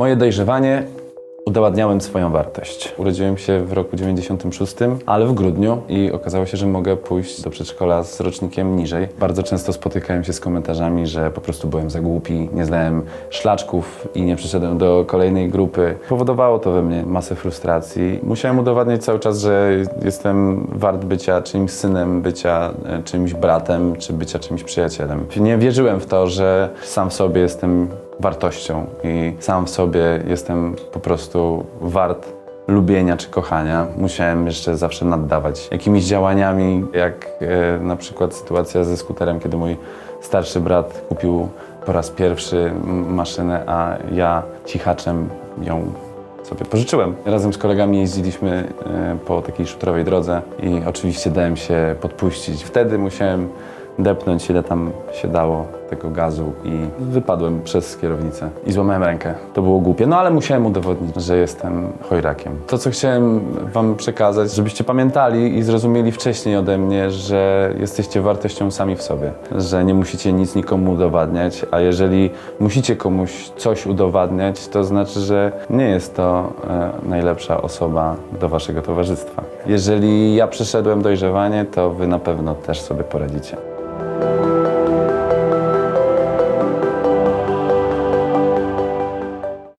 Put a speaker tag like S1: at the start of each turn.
S1: Moje dojrzewanie udowadniałem swoją wartość. Urodziłem się w roku 96, ale w grudniu i okazało się, że mogę pójść do przedszkola z rocznikiem niżej. Bardzo często spotykałem się z komentarzami, że po prostu byłem za głupi, nie znałem szlaczków i nie przyszedłem do kolejnej grupy. Powodowało to we mnie masę frustracji. Musiałem udowadniać cały czas, że jestem wart bycia czyimś synem, bycia e, czyimś bratem, czy bycia czymś przyjacielem. Nie wierzyłem w to, że sam w sobie jestem wartością i sam w sobie jestem po prostu wart lubienia czy kochania. Musiałem jeszcze zawsze naddawać jakimiś działaniami, jak e, na przykład sytuacja ze skuterem, kiedy mój starszy brat kupił po raz pierwszy maszynę, a ja cichaczem ją sobie pożyczyłem. Razem z kolegami jeździliśmy e, po takiej szutrowej drodze i oczywiście dałem się podpuścić. Wtedy musiałem depnąć ile tam się dało tego gazu i wypadłem przez kierownicę i złamałem rękę. To było głupie, no ale musiałem udowodnić, że jestem chojrakiem. To, co chciałem wam przekazać, żebyście pamiętali i zrozumieli wcześniej ode mnie, że jesteście wartością sami w sobie, że nie musicie nic nikomu udowadniać, a jeżeli musicie komuś coś udowadniać, to znaczy, że nie jest to e, najlepsza osoba do waszego towarzystwa. Jeżeli ja przeszedłem dojrzewanie, to wy na pewno też sobie poradzicie.